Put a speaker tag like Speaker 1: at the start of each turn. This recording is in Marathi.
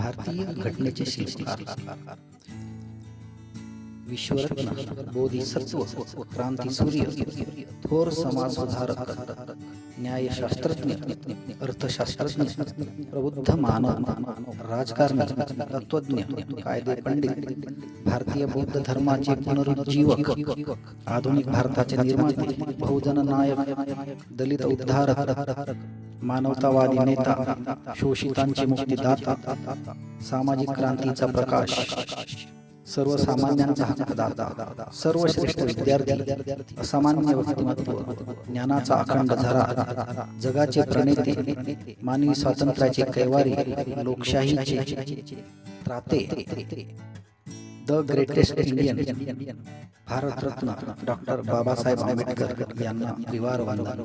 Speaker 1: भारतीय घटनेचे शिल्पकार विश्वरत्न बोधिसत्व क्रांतीसूर्य थोर समाज सुधारक न्यायशास्त्रज्ञ अर्थशास्त्रज्ञ प्रबुद्ध मानव राजकारणी तत्वज्ञ कायदे पंडित भारतीय बौद्ध धर्माचे पुनरुज्जीवक आधुनिक भारताचे निर्माते बहुजन नायक दलित उद्धारक मानवतावादी नेता शोषितांचे मुक्तीदाता सामाजिक क्रांतीचा प्रकाश सर्वसामान्यांचा हक्कदाता सर्वश्रेष्ठ विद्यार्थी असामान्य व्यक्तिमत्व ज्ञानाचा अखंड झरा जगाचे प्रणेते मानवी स्वातंत्र्याचे कैवारी लोकशाहीचे त्राते. The greatest Indian Bharat Ratna doctor Babasaheb Ambedkar यांना परिवार वंदन